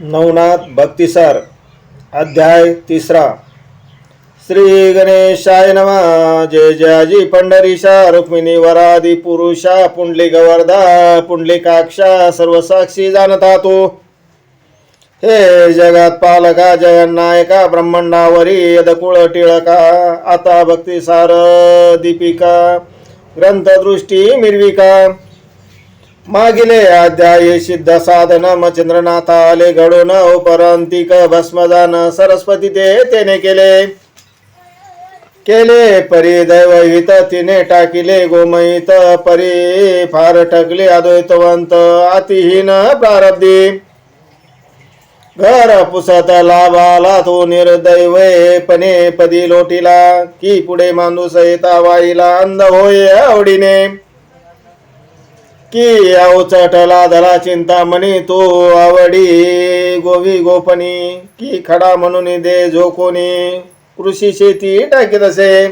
नवनाथ भक्तिसार अध्याय तिसरा. श्री गणेशाय नमा. जय जयाजी पंढरीशा रुक्मिणी वरादी पुरुषा पुंडली गवर्धा पुंडलिकाक्षा सर्वसाक्षी जाणता तो. हे जगात पालका जगन्नायका ब्रह्मांडावरी यदकुळ टिळका आता भक्तिसार दीपिका ग्रंथदृष्टी मिरविका. मागिले अध्याय सिद्ध साधन चंद्रनाथ आले घडून उपरांतिक भस्मदान सरस्वती ते तेने केले. केले परी दैवहित तिने टाकिले गोमयित परी फार टकले अद्वैतवंत अतिहीन प्रारब्धी. घर पुसत लाभाला तो निर्दैवय पणे पदी लोटीला की पुढे माणूस येता वाईला अंध होय आवडीने. की अवचटला धला चिंतामणी तो आवडी गोवी गोपनी की खडा म्हणून दे जो कोणी कृषी शेती टाकीत असे.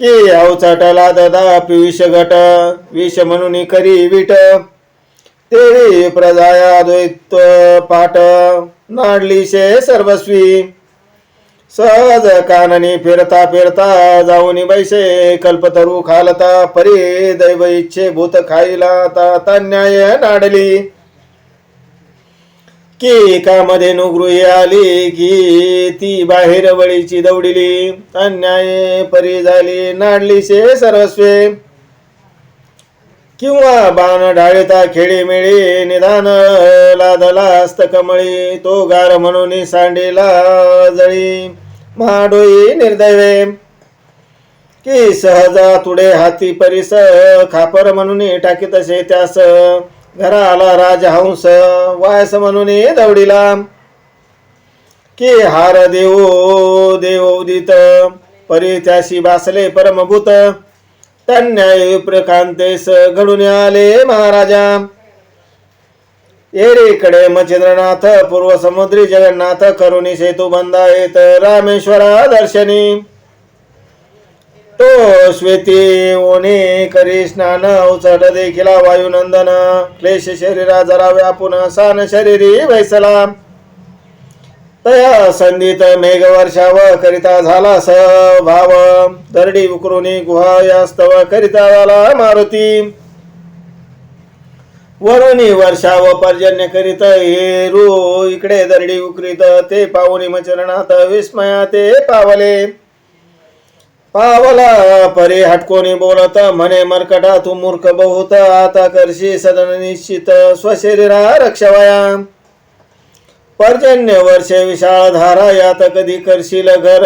की अवचटला ददा पिविष गट विष म्हणून करी विट तेरी प्रजाया द्वैत पाठ नाडली शे सर्वस्वी. सहज काननी फिरता फिरता जाऊनी बैसे कल्पतरू खालता परी दैव इच्छे भूत खाईला तान्याय नाडली. की कामध्ये नुगृही आली की ती बाहेर वळीची दौडिली अन्याय परी झाली नाडली से सर्वस्वे किंवा बाण ढाळीता खेळी मिळी निदान लादला हस्तकमळी तो गार म्हणून सांडीला जळी. माडोई निर्दैवे की सहजा तुडे हाती परिस खापर म्हणून टाकीत असे त्यास. घराला राजहंस वायस म्हणून दवडीला की हार देऊ देव उदित परी त्याशी बासले परमभूत. त्यांना प्रकांतेस घडून आले महाराजा. एरीकडे मच्छिंद्रनाथ पूर्व समुद्री जगन्नाथ करुणी सेतू बंधायत रामेश्वरा दर्शनी। तो श्वेती ओने करी स्नान उचट देखिला वायुनंदन क्लेश शरीरा जरा व्यापून सान शरीरी वैसला तया संधीत मेघ वर्षाव करिता झाला स भाव दरडी उकरुनी गुहा यास्तव करिता झाला मारुती। वरुणी वर्षा व पर्जन्य करीत हेरू इकडे दरडी उकरीत ते पाहुणी मचरणात विस्मया ते पावले. पावला परे हटकोनी बोलत म्हणे मरकटा तू मूर्ख बहुत आता करशी सदन निश्चित स्वशरीरा रक्षवया. पर्जन्य वर्षे विशाळ धारा यात कधी करशील घर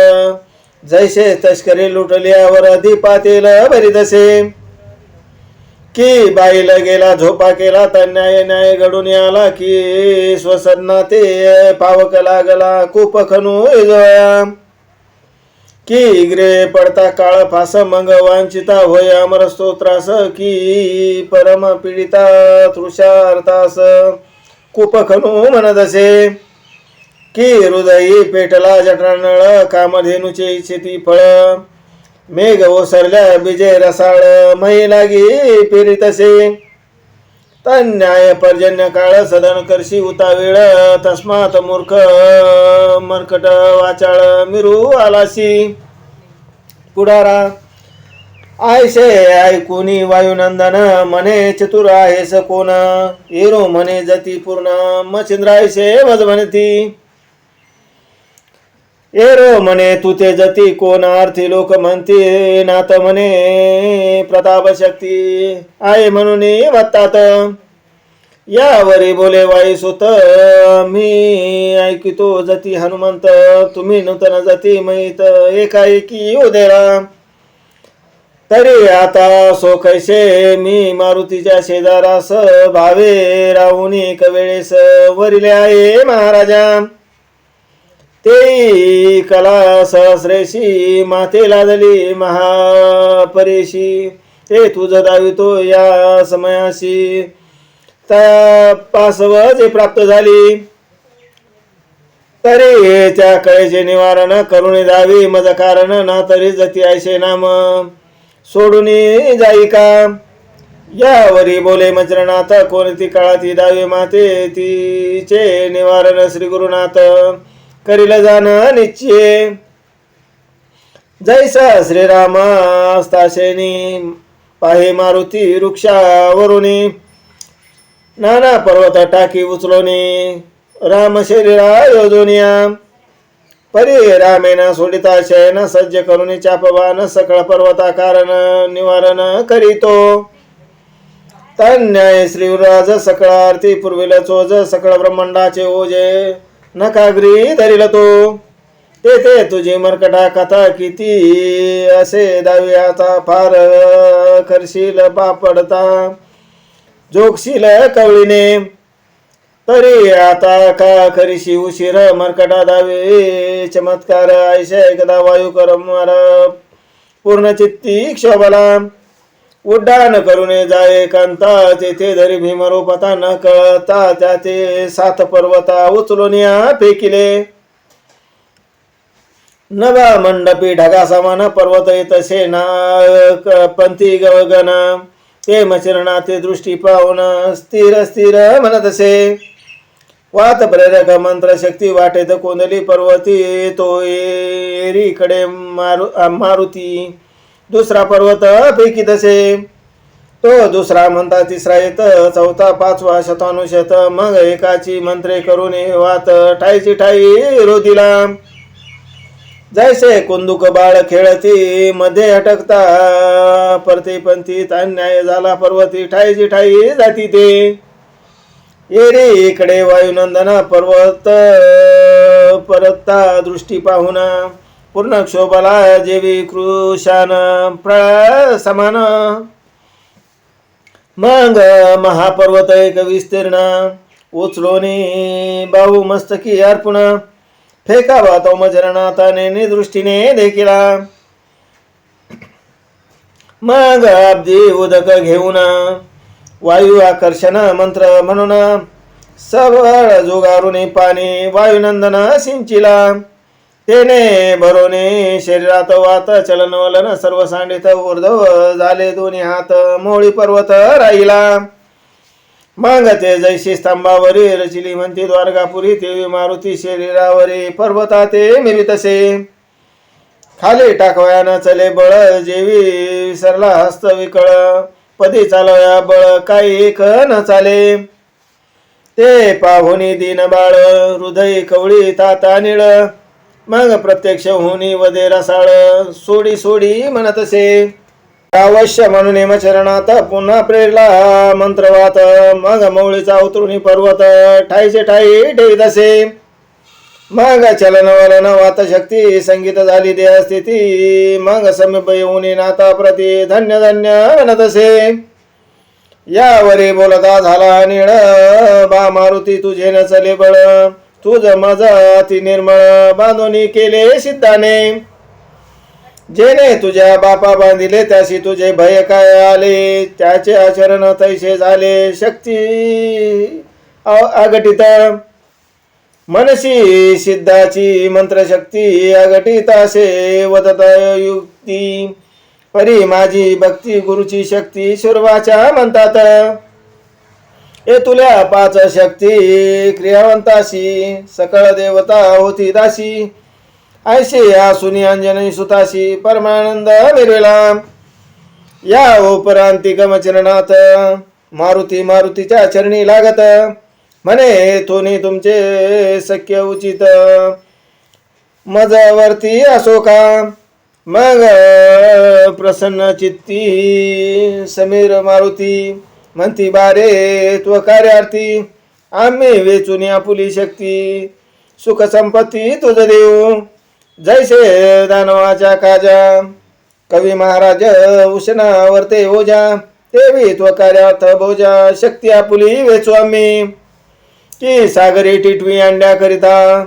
जैसे तस्करी लुटल्यावर दीपातील भरीदसे की बाईला गेला झोपा केला तर न्याय न्याय घडून आला की स्वसन्ना ते पावक लागला खूप खनू इजोया की ग्रे पडता काळ फास मग वांचिता होय अमर स्तोत्रास की परम पीडिता तृषार्थास खूप खनू म्हणत असे. की हृदयी पेटला जटरानळ कामधेनुचे इच्छिती फळ. मेघ ओसरल्या विजय रसाळ मै लागी तन्याय पर्जन्य काळ सदन करशी उतावेळ तस्मात मूर्ख मर्कट वाचाळ मिरू आलासी पुढारा आयशे ऐकुनी वायुनंदन मने चतुर आहेस कोण येरो म्हणे जती पूर्ण मच्छिंद्रायशे वज म्हणती एरो म्हणे तू ते जती कोण अर्थी लोक म्हणते नात म्हणे प्रताप शक्ती आहे म्हणून वत्तात यावरी बोले वाई सुत मी ऐकितो जती हनुमंत तुम्ही नूतन जती महित एकाएकी उदेरा तरी आता सोखैसे मी मारुतीच्या शेजारास भावे राहुनी एक वेळेस वरिले आहे महाराजा ते कला सहस्रेशी माथे लादली महापरेशी ते तुझ दावितो या समयाशी. त्या पासव जे प्राप्त झाली तरी त्या कळेचे निवारण करून दावी मज कारण ना तरी जती ऐसे नाम. सोडून जाई का? यावरी बोले मचरनाथ कोणती काळाती दावी माते तिचे निवारण श्री गुरुनाथ. करील जाण निश्चय. जैसा श्रीरामास्ताशेनी पाहे मारुती वृक्षावरुणी नाना पर्वत टाकी उचलोनी राम शरीरा योजोनिया परी रामेन सोडिता शयन सज्ज करून चापवान सकळ पर्वता कारण निवारण करीतो. तन्याय श्रीराज सकळ आरती पूर्वील चोज सकळ ब्रह्मांडाचे ओजे. नकाग्री धरिल तो. ते ते तुझी मरकटा कथा किती असे दावी आता फार करशील पापडता जोगशील कवळीने तरी आता का करीशी उशीर मरकटा दावे? चमत्कार ऐशे एकदा वायू कर मार. पूर्ण चित्ती क्षोभला. उड्डाण करून जाय कांता तेथे धरी भीमरूपता न कळता त्याचे सात पर्वता उचलून या फेकिले. नवा मंडपी ढगा समान पर्वत तसे ना पंथी गगन ते मचरणा ते दृष्टी पाहून स्थिर स्थिर म्हणत असे. वात प्रेरक मंत्र शक्ती वाटेत कोंदली पर्वती तो एरीकडे मारु मारुती. दुसरा पर्वत पैकी तसे. तो दुसरा म्हणता तिसरा येत चौथा पाचवा शतानुशत मग एकाची मंत्रे करून वात ठाईची ठाई रोधीला जैसे कुंदुक बाळ खेळती मध्ये अटकता. परती अन्याय झाला पर्वती ठाईची ठाई जाती ते. येरी इकडे वायुनंदना पर्वत परता दृष्टी पाहुना. पूर्ण क्षोभला जेवी कृशान प्रसमान। मग महापर्वत एक विस्तीर्ण उचलोनी बाहू मस्तकी अर्पण। फेकावा तो मजरनाथाने दृष्टीने देखिला। मग अब्दी उदक घेऊन वायू आकर्षण मंत्र म्हणून सबळ जुगारुनी पाणी वायुनंदन सिंचिला। तेने भरोने शरीरात वात चलन वलन सर्व सांडित उर्धव झाले दोन्ही हात. मोळी पर्वत राहिला. मग ते जैशी स्तंभावरी रचिली म्हणती द्वारकापुरी देवी मारुती शरीरावरी पर्वता ते मिरितसे खाली टाकवयानं चले बळ जेवी विसरला हस्त विकळ. पदी चालवया बळ काही एक न चाले. ते पाहुनी दिन बाळ हृदय कवळी ताता निळ. मग प्रत्यक्ष होनी वदे रसाळ. सोडी सोडी म्हणत असे. अवश्य म्हणून हेमचरणात पुन्हा प्रेरला मंत्रवात. मग मौळीचा उतरुणी पर्वत. ठाईचे ठाई ठेवीत असे मग चलन वलन वात शक्ती संगीत झाली देह स्थिती. मग समीप येऊन नाता प्रती धन्य धन्य म्हणत असे. यावरी बोलता झाला निळ बा मारुती तुझे न चले बळ. तुझ मज ती निर्मळ बांधोनी केले सिद्धाने. जेने तुझ्या बापा बांधिले त्याशी तुझे भय काय आले? त्याचे आचरण तैसे झाले शक्ती अ- अघटित. मनसी सिद्धाची मंत्रशक्ती अघटित असे वदत युक्ती. परी माझी भक्ती गुरुची शक्ती शुर्वाच्या म्हणतात ए तुल्या पाच शक्ती क्रियावंताशी सकळ देवता होती दासी. या सुनी अंजनी सुताशी परमानंद मिरविला या उपरांती चरणात मारुती मारुतीच्या चरणी लागत. म्हणे तोनी तुमचे सख्य उचित. मजवरती असो का? मग प्रसन्न चित्ती समीर मारुती. म्हणती बारे त्व कार्यार्थी आम्ही वेचून आपुली शक्ती. सुख संपत्ती तुझ देऊ जैसे दानवाच्या काजा. कवी महाराज उष्णावरते ओजा देवी त्व कार्यार्थ भोजा. शक्ती आपुली वेचू आम्ही. की सागरी टिटवी अंड्याकरिता.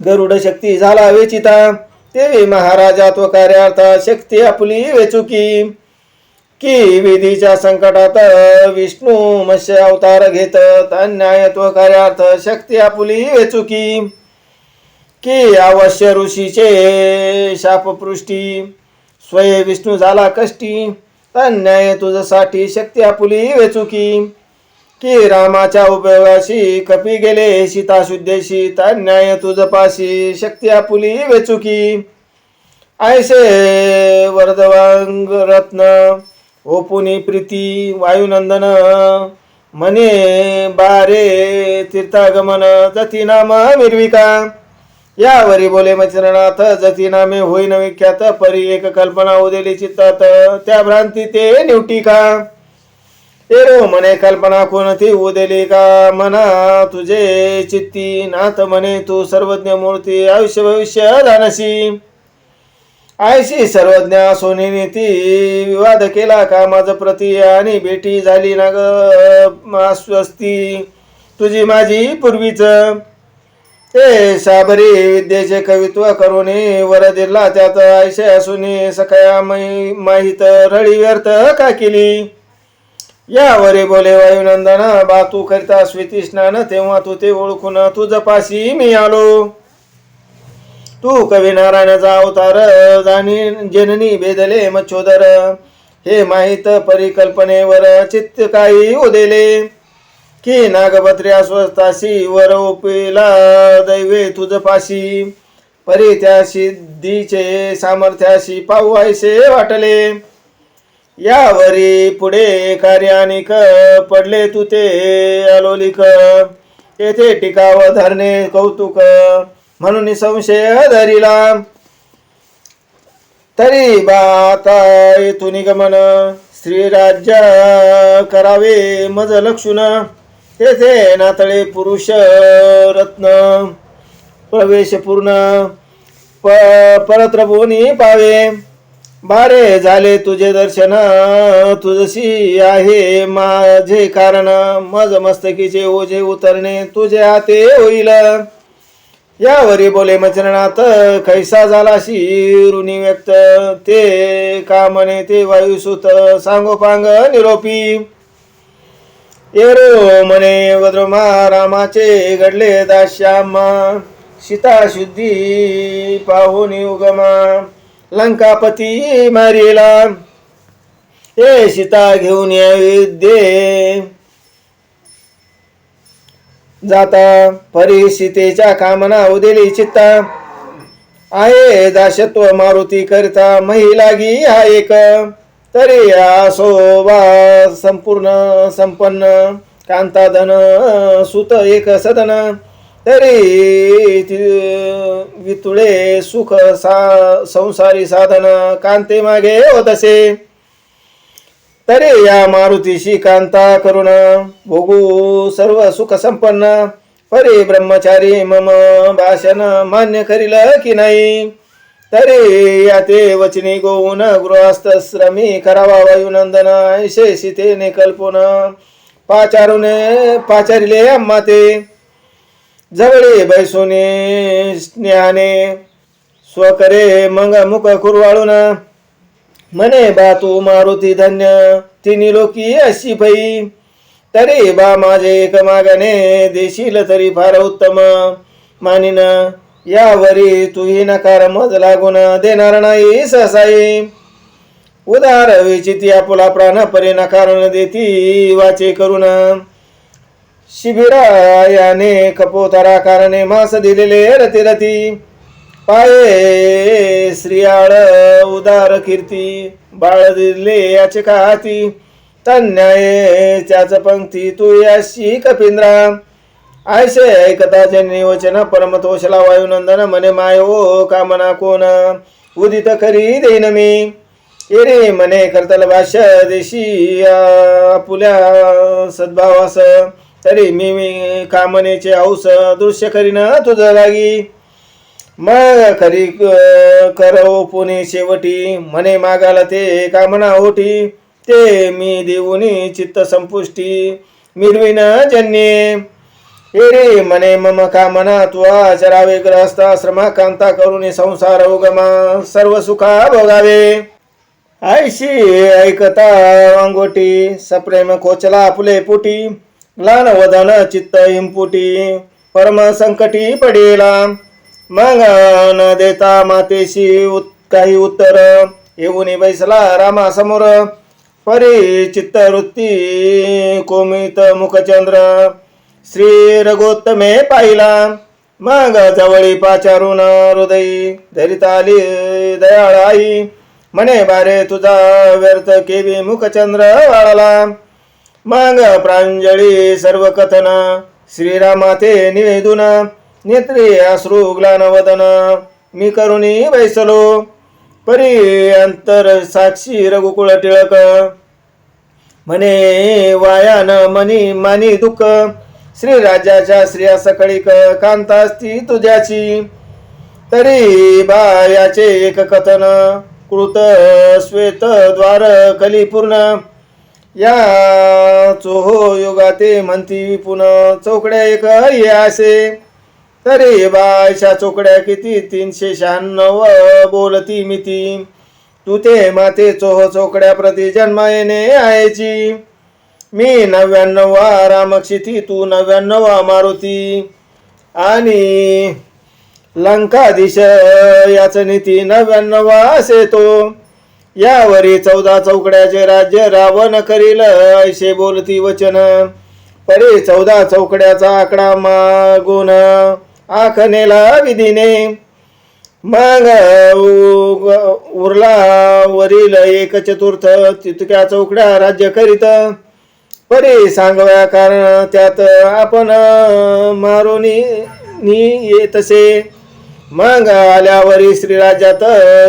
गरुड शक्ती झाला वेचिता. देवी महाराजा तो कार्यार्थ. शक्ती आपुली वेचुकी की विधीच्या संकटात विष्णू मत्स्य अवतार घेत अन्यायत्व कार्यार्थ शक्ती आपुली वेचुकी. की अवश्य ऋषीचे शापपृष्टी स्वय विष्णू झाला कष्टी अन्याय तुझसाठी शक्ती आपुली वेचुकी. की रामाच्या उपयोगाशी कपी गेले सीता शुद्धेशी अन्याय तुझ पाशी शक्ती आपुली वेचुकी. ऐसे वरदवांग रत्न ओपुनी प्रीती वायुनंदन म्हणे बारे तीर्थागमन जती नाम मिरविका. यावरी बोले मचरणाथ जती नामे होईन विख्यात परी एक कल्पना उदेली चित्तात त्या भ्रांती ते निवटी का? एरो म्हणे कल्पना कोणती उदेली का? मना तुझे चित्ती नाथ म्हणे तू सर्वज्ञ मूर्ती आयुष्य भविष्य दानसी आयशी सर्वज्ञ सोनीने ती विवाद केला का? माझ प्रती आणि भेटी झाली ना ग अस्वस्थी तुझी माझी पूर्वीच. ते साबरी विद्येचे कवित्व करून वर दिला त्यात आयशे असून सखया माहीत रळी व्यर्थ का केली? यावरे बोले वायुनंदन बा तू करिता स्वीती स्नान तेव्हा तू ते ओळखून तुझ पाशी मी आलो. तू कवी नारायणाचा अवतार जाणी जननी बेदले मच्छोदर. हे माहीत परिकल्पनेवर चित्त काही उदेले. की नागभद्रे अस्वस्थाशी वर उपिला दैवे तुझ पाशी. परी त्या सिद्धीचे सामर्थ्याशी पाहू ऐसे वाटले. यावरी पुढे कार्यानिक पडले तू ते अलोलिक. येथे टिकाव धरणे कौतुक. म्हणून संशय धरिला. तरी बाता येथून निगमन श्रीराज्य करावे मज लक्षुण. तेथे नातळे पुरुष रत्न प्रवेश पूर्ण. प बोनी पावे. बारे झाले तुझे दर्शन तुझशी आहे माझे कारण. मज मस्तकीचे ओझे उतरणे तुझे हाते होईल. यावरी बोले मचरणात कैसा झाला शिरुनी व्यक्त? ते का म्हणे ते वायुसुत? सांगोपांग निरोपी. येरो म्हणे वद्रमा रामाचे घडले दाश्यामा सीता शुद्धी पाहून उगमा. लंकापती मारिला. हे सीता घेऊन यावी दे जाता. परिस्थितीच्या कामना उदेली चित्ता. आहे दाशत्व मारुती करता महिलागी हा एक. तरी आसोबा संपूर्ण संपन्न. कांताधन सुत एक सदन. तरी वितुळे सुख सा संसारी साधन. कांते मागे होतसे तरी या मारुतीशी कांता करुण. भोगू सर्व सुख संपन्न. परी ब्रह्मचारी मम भाषण मान्य करील की नाही? तरी या ते वचनी गोऊन गृहस्थ श्रमी करावा वायुनंदन. ऐशे सीतेने कल्पन. पाचारुने पाचारिले अम्मा ते. जवळे बैसोने स्नेहाने स्वकरे मग मुख कुरवाळून. म्हणे बा तू मारुती धन्य तिन्ही लोकी अशी भई। तरी बा माझे एक मागणे देशील तरी फार उत्तम। मानिन यावरी तुही नकार मज लागून देणार नाही ससाई। उदार विचिती आपुला प्राण परी नकारण देती वाचे करून शिबिरायाने कपोतारा कारणे मास दिलेले रती रती। पाये श्रियाळ उदार कीर्ती बाळ दिले याचे काती. हाती तन्याये त्याच पंक्ती तू याशी कपिंद्रा. आयसे ऐकता जनी वचन परमतोषला वायुनंदन मने माय ओ कामना कोण? उदित करी देईन मी. एरे मने करतल भाष्य देशी आपुल्या सद्भावास. तरी मी मी कामनेचे औस दृश्य करीन तुझ लागी मग खरी क- करो पुणे शेवटी. म्हणे मागाला ते कामना ओटी. ते मी देऊनी चित्त संपुष्टी. मिरविन जन्ये. एरे मने मम कामना त्वा चरावे ग्रहस्था श्रमा कांता संसार उगमा सर्व सुखा भोगावे. आयशी ऐकता वांगोटी सप्रेम कोचला फुले पुटी ग्लान वदन चित्त हिंपुटी परम संकटी पडेला. मग न देता मातेशी उत- काही उत्तर. येऊन बैसला रामा समोर परी चित्तवृत्ती कोमित मुखचंद्र. श्री रघोत्तमे पाहिला. मग जवळी पाचारून हृदयी धरित आली दयाळ आई म्हणे बारे तुझा व्यर्थ केवी मुखचंद्र वाळला. मग प्रांजळी सर्व कथन श्रीरामाते निवेदून. नेत्री अश्रू ग्लान वदन मी करुणी बैसलो परी अंतर साक्षी रघुकुळ टिळक. म्हणे वायान मनी मानी दुःख श्रीराजाच्या स्त्रिया सकळीक कांतास्ती तुझ्याची. तरी बायाचे एक कथन कृत श्वेत द्वार कलिपूर्ण. या चोहो युगाते म्हणती पुन्हा चौकड्या एक असे तरी बायशा चोकड्या किती? तीनशे शहाण्णव बोलती मिती. तू ते माते चोह चोकड्या प्रति जन्म येणे आयची. मी नव्याण्णव रामक्षिती तू नव्याण्णव मारुती. आणि लंकाधीश याच नीती नव्याण्णव असे तो. यावरी चौदा चौकड्याचे राज्य रावण करील ऐसे बोलती वचन. परी चौदा चौकड्याचा आकडा मागून आखनेला विधीने. मग उरला वरील एक चतुर्थ तितक्या चौकड्या राज्य करीत. परी सांगव्या कारण त्यात आपण मारोनी नी येतसे. मग आल्यावरी श्रीराजात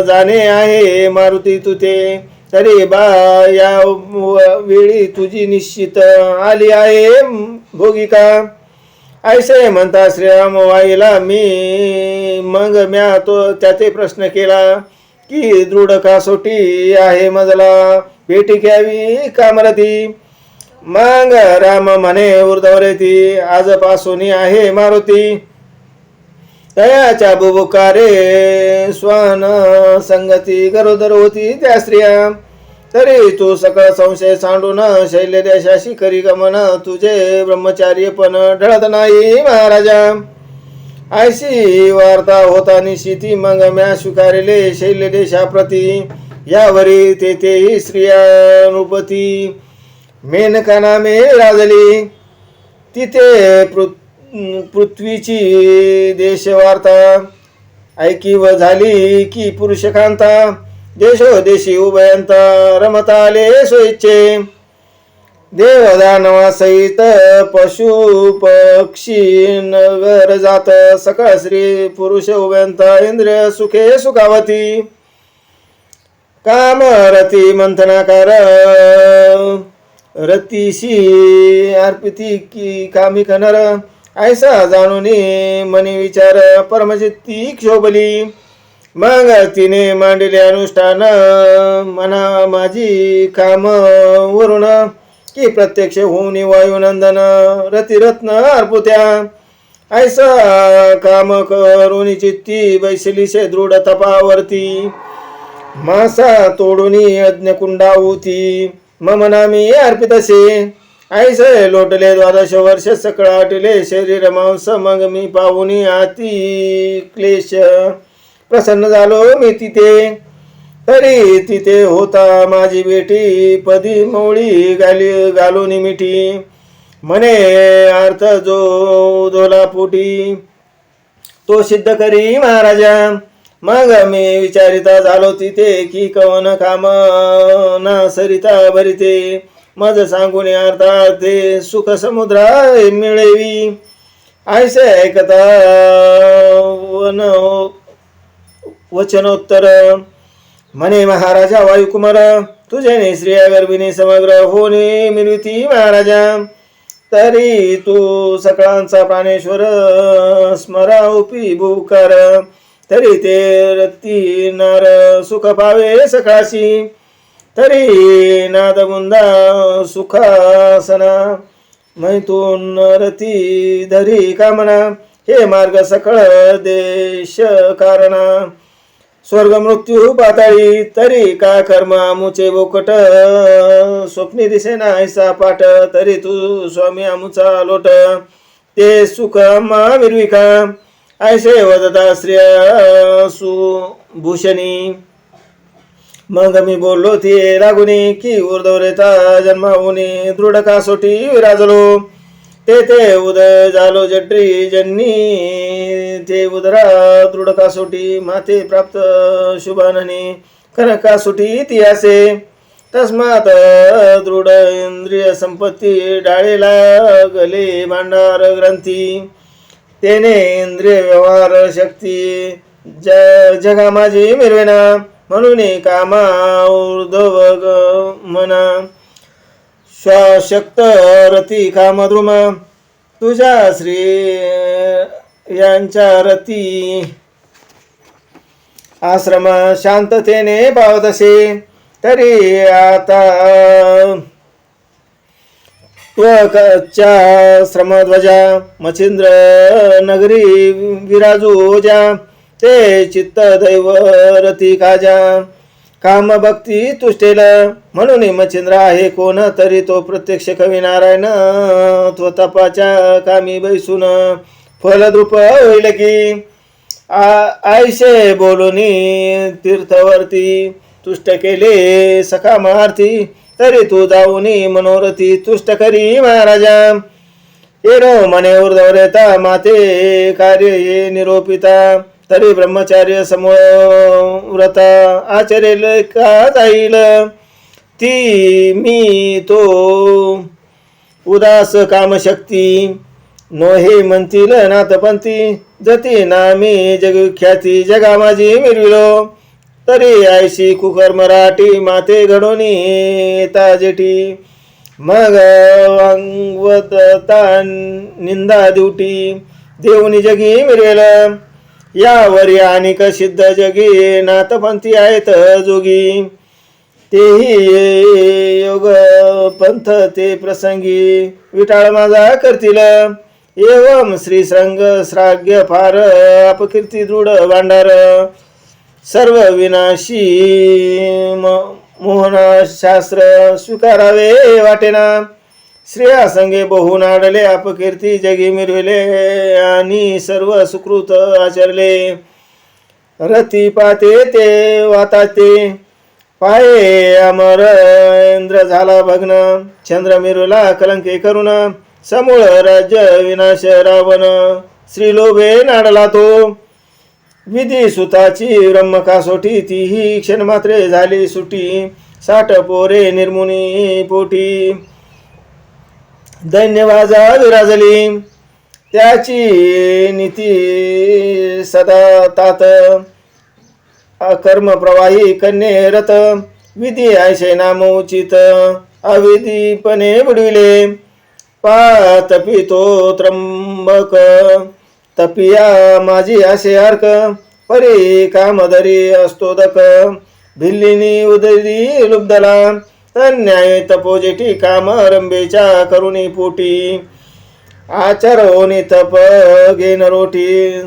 जाणे आहे मारुती तुते तरी बा या व- वेळी तुझी निश्चित आली आहे भोगिका. ऐसे म्हणता श्रीराम वाईला मी. मग म्या तो त्याचे प्रश्न केला की दृढ कासोटी आहे मजला? पेटी घ्यावी कामरती मग राम म्हणे उर्धवरेती आजपासून आहे मारुती. दयाच्या बुबुकारे स्वान संगती गरोदर होती त्या स्त्रिया. तरी तू सकळ संशय सांडून शैल्य देशाशी करी गमन तुझे ब्रह्मचार्य पण ढळत नाही महाराजा. आयशी वार्ता होता निशिती मग म्या स्वीकारिले शैल्य देशाप्रती यावरी ते स्त्रिया नृपती मेनका नामे राजली. तिथे पृ पृथ्वीची देशवार्ता. ऐकी व झाली की पुरुषकांता. देशोदेशी उभयंता रमताले आले देव देवदानवा सहित पशु पक्षी नगर जात सकाळ श्री पुरुष उभयंता इंद्रिय सुखे सुखावती। काम रती मंथनाकार रतीशी अर्पिती की कामी कनर ऐसा जाणून मनी विचार परमचित्ती क्षोभली। मग तिने मांडले अनुष्ठान. मना माझी काम वरुण की प्रत्यक्ष होऊन वायुनंदन रतिरत्न अर्पुत्या. ऐसा काम करून चित्ती बैसलीसे दृढ तपावरती. मासा तोडूनी अज्ञकुंडा होती. मम नामी अर्पितसे ऐसे लोटले द्वादश वर्ष सकळाटले शरीर मांस मग मी पाहुनी अति क्लेश. प्रसन्न झालो मी तिथे. तरी तिथे होता माझी बेटी पदी मोळी गाली घालून मिठी. म्हणे अर्थ जो धोला पोटी. तो सिद्ध करी महाराजा. मग मी विचारिता झालो तिथे की कवन काम ना सरिता भरिते. मज सांगून अर्था ते सुख समुद्रा मिळेवी. ऐसे ऐकता वन वचनोत्तर म्हणे महाराजा वायुकुमार तुझे श्रिया गर्भिणी समग्र होणे मिरविती महाराजा। तरी तू सकळांचा प्राणेश्वर स्मरा उपी भूकर। तरी ते रत्ती नर सुख पावे सकाशी। तरी नादगुंदा सुखासना। मैथून रती धरी कामना। हे मार्ग सकळ देश कारणा स्वर्ग मृत्यू पाताळी तरी का कर्म आमुचे बोकट? स्वप्नी दिसेना नाहीसा पाठ तरी तू स्वामी आमुचा लोट. ते सुख आम्हा विरविका ऐसे वदता श्रिय सुभूषणी मग मी बोललो ती लागुनी की उर्दवरेता जन्माहुनी दृढ कासोटी विराजलो? तेथे उदय झालो जट्री जन्नी. ते उदरा दृढ कासोटी माथे प्राप्त शुभानने. कनक कासोटी तस्मात दृढ इंद्रिय संपत्ती डाळेला गले भांडार ग्रंथी. तेने इंद्रिय व्यवहार शक्ती ज जगा माझी मिरवेना. म्हणून कामा उर्धव मना. श्वाशक्त रती कामद्रुम तुझ्या श्री यांच्या रती आश्रम शांततेने पावतसे तरी आता त्वकच्या श्रमध्वजा मच्छिंद्र नगरी विराजू ज्या ते चित्त दैव रती काजा. काम भक्ती तुष्टेल. म्हणून मच्छिंद्र आहे कोण तरी तो प्रत्यक्ष कवी नारायण. तो तपाच्या कामी बैसून फलद्रुप होईल की. आ- आयशे बोलूनी तीर्थवर्ती तुष्ट केले सखा महार्थी तरी तू जाऊनी मनोरथी तुष्ट करी महाराजा. येणो मने उर्धवरेता माते कार्य ये निरोपिता. तरी ब्रह्मचार्य समोव्रता आचरेल का जाईल? ती मी तो उदास कामशक्ती. नो हे म्हणतील नाथपंथी जती नामी जगख्याती जगा माझी मिरविलो तरी आयशी कुकर मराठी माते घडोनी येता जेठी मग अंगवतता निंदा दिवटी देऊनी जगी मिरेल. यावर अनेक सिद्ध जगी नाथपंथी आहेत जोगी. तेही योग पंथ ते प्रसंगी. विटाळ माझा करतील. एवम श्री श्रंग श्राग्य फार अपकीर्ती दृढ भांडार. सर्व विनाशी मोहन शास्त्र स्वीकारावे वाटेना. श्रेया संगे बहु नाडले अपकीर्ती जगी मिरविले आणि सर्व सुकृत आचरले. रती पाते ते वाताते पाये अमर इंद्र झाला भग्न. चंद्र मिरुला कलंके करुण समूळ राज्य विनाश रावण. श्रीलोभे नाडला तो विधी सुताची ब्रह्म कासोटी तीही क्षणमात्रे झाली सुटी. साठ पोरे निर्मुनी पोटी. धन्यवाद विराजली त्याची नीती सदा तात. अकर्म प्रवाही कन्ये रथ विधी आयशे नाम उचित. अविधीपणे बुडविले. पातपितो त्र्यंबक. तपिया माझी आशे अर्क परी कामधरी असतोदक. भिल्लीनी उदरी लुब्धला. तन्याय तपोजेटी काम रंबेच्या करुणी पोटी आचरोनी तप घेन रोटी.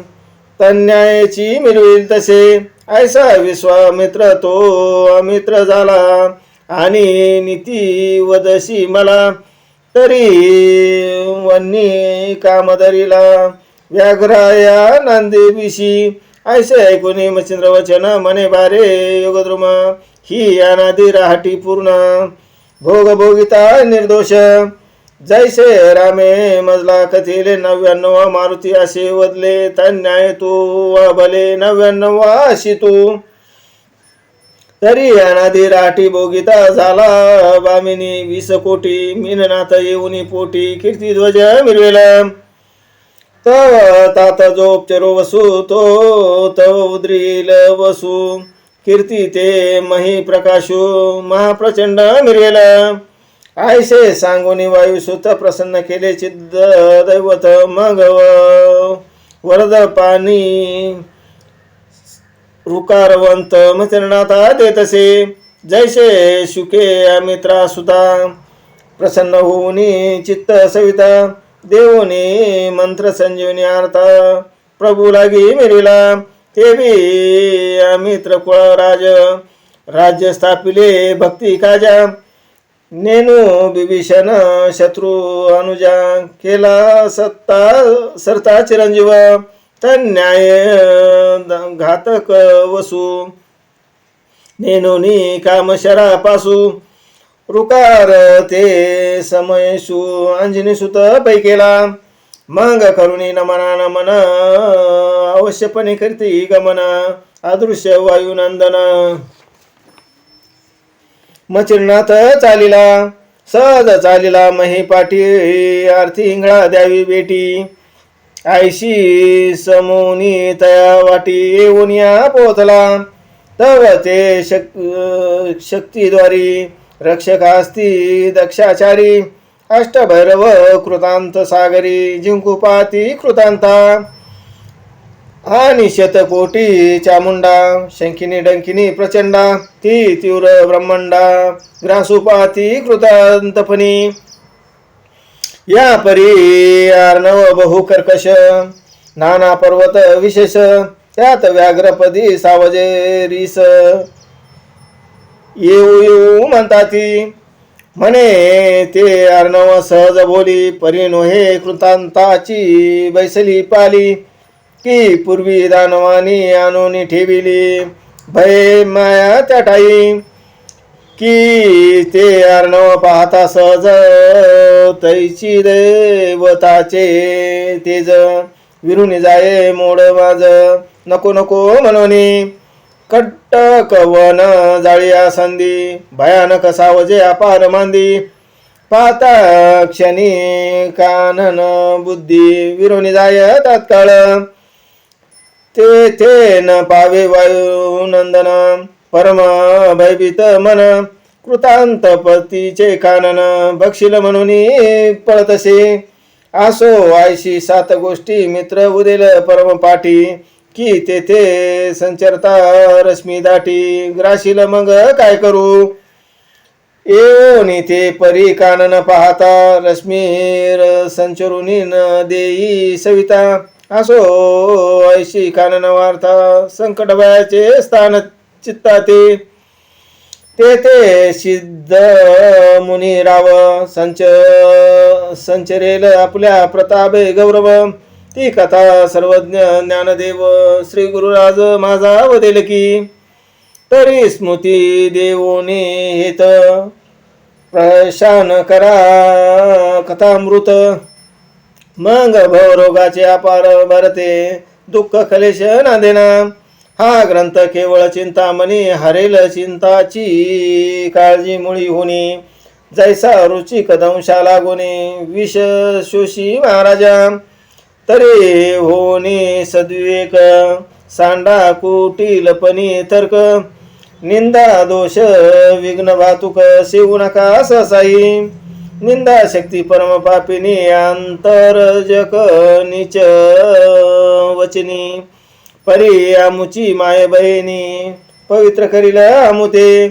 तन्यायची मिळवील तसे. ऐसा विश्वामित्र तो अमित्र झाला. आणि नीती वदशी मला. तरी वन्नी कामदरीला व्याघ्राया नांदेविषी ऐसे ऐकून मच्छिंद्र वचन मने बारे योगद्रुम. ही अनादी राहटी पूर्ण. भोग भोगिता निर्दोष. जैसे रामे मजला कथिले नव्याण्णव मारुती असे वदले तन्याय तू वा भले नव्याण्णव अशी तू. तरी अनादी राठी भोगिता झाला बामिनी वीस कोटी मीननाथ येऊनी पोटी कीर्ती ध्वज मिरवेल तव तात जोपचरो वसू तो तव उद्रील वसू. कीर्ती ते मही प्रकाशु महाप्रचंड मिरवेल आयसे सांगूनी वायुसुत प्रसन्न केले चिद्द दैवत मग वरद पाणी रुकारवंत मचरणाता देतसे जैसे शुके अमित्रा सुता प्रसन्न होऊनी चित्त सविता. देऊनी मंत्र संजीवनी अर्था प्रभू लागी मिरिला. ते बी कुळराज राज्य स्थापिले भक्ती काजा. नेनू बिभीषण शत्रू अनुजा. केला सत्ता सरता चिरंजीव. तन्याय घातक वसू. नेनोनी काम शरापासू. रुकार ते समयसु अंजनी सुत पैकेला. मग करुणी नमना नमन अवश्यपणे करते गमन अदृश्य वायुनंदन मचिरनाथ चालिला सहज चालिला मही पाठी आरती हिंगळा द्यावी बेटी आयशी समोनी तया वाटी येऊन या पोचला तव ते शक शक्तीद्वारी रक्षक असती दक्षाचारी अष्टभैरव कृतांत सागरी जिंकुपाती कृतांता. आणि शतकोटी चामुंडा शंकिनी डंकिनी प्रचंडा ती तीव्र ब्रह्मांडा ग्रासुपाती कृतांतपणी या परी अर्णव बहु कर्कश नाना पर्वत विशेष त्यात व्याघ्रपदी सावजे रिस येऊ येऊ म्हणताती म्हणे ते अर्णव सहज बोली परी नोहे कृतांताची बैसली पाली. की पूर्वी दानवानी आणून ठेविली. भय माया त्या ठाई की ते अर्णव पाहता सहज तैची देवताचे तेज. विरुनी जाये मोड माझ नको नको म्हणून कट्टक वन जाळिया संधी भयानक सावजे अपार मांदी. पाता क्षणी कानन बुद्धी विरोनी जाय तात्काळ. ते ते न पावे वायू नंदन परम भयभीत मन. कृतांत पतीचे कानन बक्षिल म्हणून पळतसे. आसो आयशी सात गोष्टी मित्र उदेल परम पाठी. की तेथे संचरता रश्मी दाटी ग्राशील मग काय करू? येऊन ते परी कानन पाहता रश्मीर संचरुनी न देई सविता. असो ऐशी कानन वार्ता संकट वयाचे स्थान चित्ता ते ते ते सिद्ध मुनी राव संच संचरेल आपल्या प्रतापे गौरव. ती कथा सर्वज्ञ ज्ञानदेव श्री गुरुराज माझा वदेल की तरी स्मृती देवोने हेत प्रशान करा कथामृत. मग भवरोगाचे अपार भरते दुःख कलेश नांदेना हा ग्रंथ केवळ चिंतामणी हरेल चिंताची काळजी मुळी होणे. जैसा रुचिक दंशा लागोने विष शोषी महाराजा. तरी होणे सद्विवेक. सांडा कुटीलपणी तर्क. निंदा दोष विघ्न वाहतूक सेवू नका ससाई निंदा शक्ती परम पापिनी आंतरजक निच वचनी. परी आमुची माय बहिणी पवित्र करील आमुते.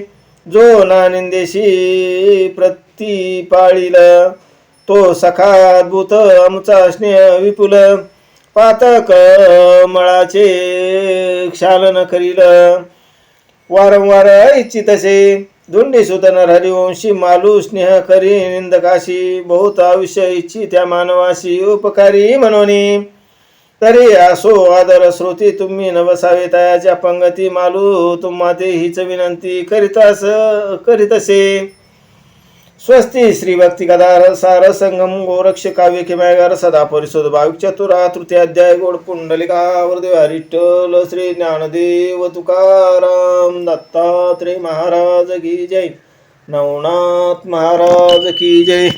जो ना निंदेशी प्रती पाळील. तो सखा अद्भुत आमचा स्नेह विपुल. पातक मळाचे क्षालन करील. वारंवार इच्छितसे धुंडी सुतन हरिवंशी मालू स्नेह करी निंदकाशी. बहुत आयुष्य इच्छी त्या मानवाशी उपकारी म्हणून. तरी असो आदर श्रोती तुम्ही नवसावे तयाच्या पंगती मालू तुम्हा ते हीच विनंती करीतास करीतसे स्वस्ती श्री भक्ती कदा सार संगम गोरक्ष काव्य किमयागार सदा परिशोध भाविक चतुरा तृतीय अध्याय गोड पुंडलिका वरदेव हरिष्ठल श्री ज्ञानदेव तुकाराम दत्तात्रय महाराज की जय। नवनाथ महाराज की जय।